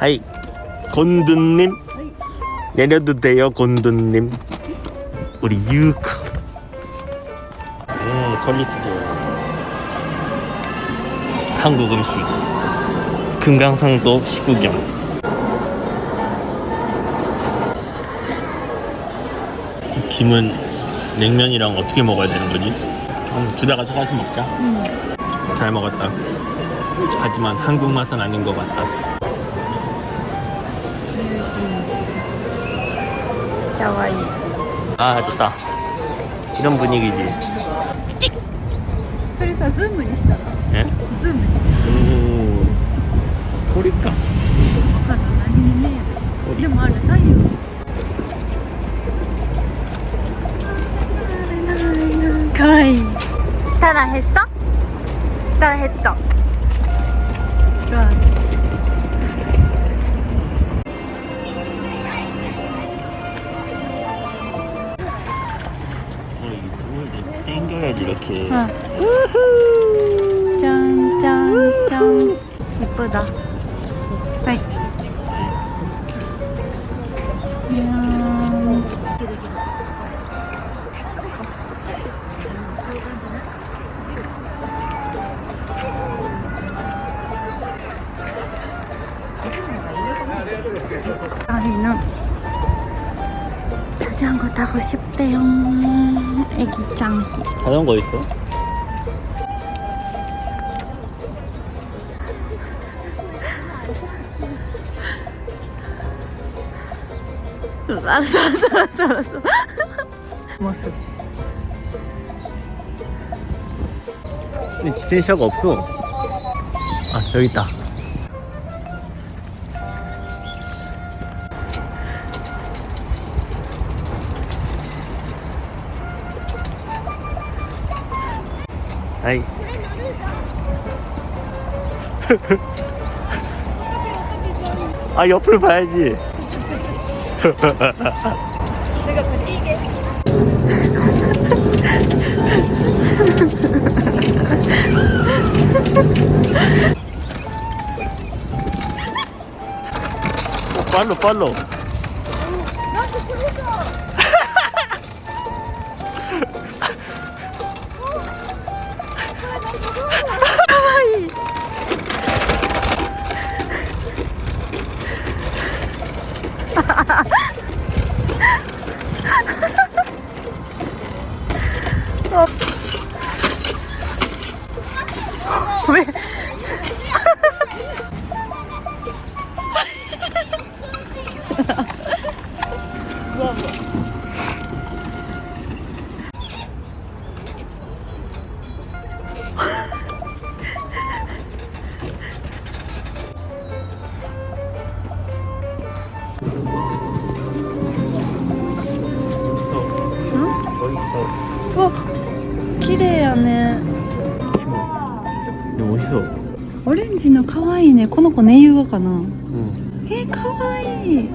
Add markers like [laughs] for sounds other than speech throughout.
하이. 곤두님. 내려도 돼요 곤두님. 우리 유코 음 퀄리티죠. 한국 음식. 금강산도 식구경. 김은 냉면이랑 어떻게 먹어야 되는 거지? 좀 집에 가서 가서 먹자. 잘 먹었다. 하지만 한국 맛은 아닌 것 같다 かわいい 아 좋다 이런 분위기지 それさズームにしたら 예? ズームして 오 소리가 分かる何に見えるでもあれ太陽かわいいタラヘストタラヘッド 이걸 땡겨야지 이렇게. 우후. 짠짠짠. 이쁘다. 하이 이야 자전거 타고 싶대요. 애기 짱이. 자전거 있어? 알았어 알았어 알았어 알았어. 모습 근데 지텐샤가 없어. 아 여기 있다 아이. [laughs] 아 옆을 봐야지. [laughs] 빨로 빨로 ごめん。わ綺麗やね。でも美味しそう。オレンジの可愛いね。この子ネイユ画かな、うん、え、可愛い。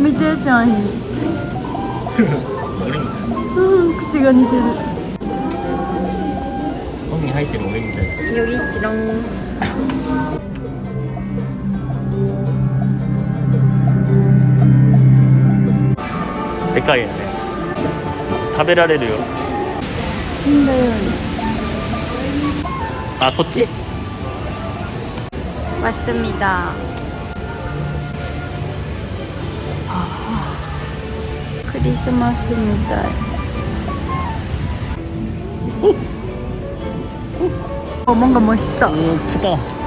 見てちゃんうん口が似てる。入ってる俺みたい。よりっちろん 백가겠네. 타베라레르요. 신분. 아 섰지? 왔습니다. 아. 크리스마스입니다. 어 뭔가 멋있다. 오 크다.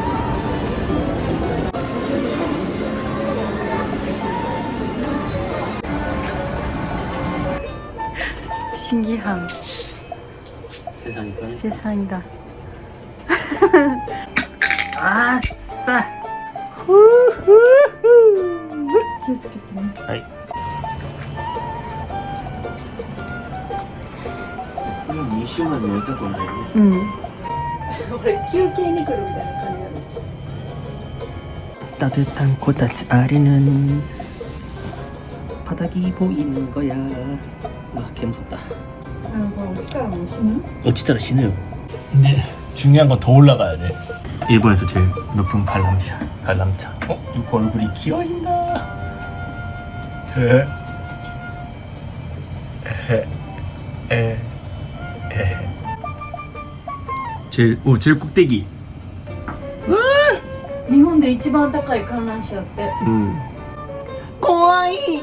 신기한 세상이니까 세상이다. [laughs] 아싸 후후후. 気をつけてね。はいこれ2週まで寝たことないねうん。休憩に来るみたいな感じなの 따뜻한 코다치 아리는 바닥이 보이는 거야 우와 개 무섭다 これ落ちたらもう死ぬ 어찌따라 신해요. 근데 중요한 건 더 올라가야 돼. 일본에서 제일 높은 관람차. 관람차. 어? 이거 얼굴이 길어진다. 에. 에. 에. 에. 제일 오 제일 꼭대기. 日本で一番高い観覧車ってね 음. 고아이.